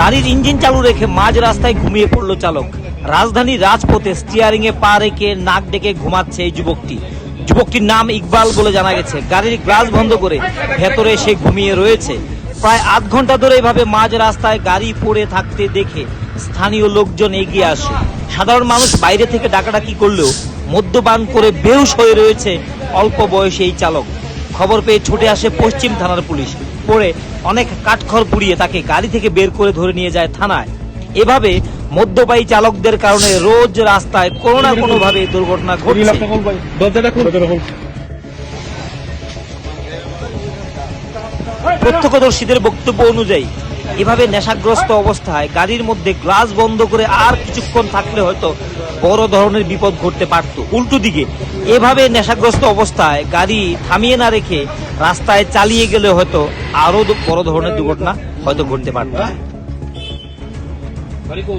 গাড়ির ইঞ্জিন চালু রেখে মাঝ রাস্তায় ঘুমিয়ে পড়ল চালক। রাজধানী রাজপথে স্টিয়ারিং এ পা রেখে নাক ডেকে ঘুমাচ্ছে এই যুবকটি। যুবকটির নাম ইকবাল বলে জানা গেছে। গাড়ির গ্লাস বন্ধ করে ভেতরে সে ঘুমিয়ে রয়েছে। প্রায় আধ ঘণ্টা ধরে এভাবে মাঝ রাস্তায় গাড়ি পড়ে থাকতে দেখে স্থানীয় লোকজন এগিয়ে আসে। সাধারণ মানুষ বাইরে থেকে ডাকাডাকি করলেও মদ্যপান করে বেহুশ হয়ে রয়েছে অল্প বয়সী এই চালক। খবর পেয়ে ছুটে আসে পশ্চিম থানার পুলিশ। পরে অনেক কাঠখড় পুড়িয়ে তাকে গাড়ি থেকে বের করে ধরে নিয়ে যায় থানায়। এভাবে মদ্যপায়ী চালকদের কারণে রোজ রাস্তায় কোনো না কোনো ভাবে দুর্ঘটনা ঘটছে। প্রত্যক্ষদর্শীদের বক্তব্য অনুযায়ী এভাবে নেশাগ্রস্ত অবস্থায় গাড়ির মধ্যে গ্লাস বন্ধ করে আর কিছুক্ষণ থাকলে হয়তো বড় ধরনের বিপদ ঘটতে পারত। উল্টো দিকে, এভাবে নেশাগ্রস্ত অবস্থায় গাড়ি থামিয়ে না রেখে রাস্তায় চালিয়ে গেলে হয়তো আরও বড় ধরনের দুর্ঘটনা হয়তো ঘটতে পারত। কো।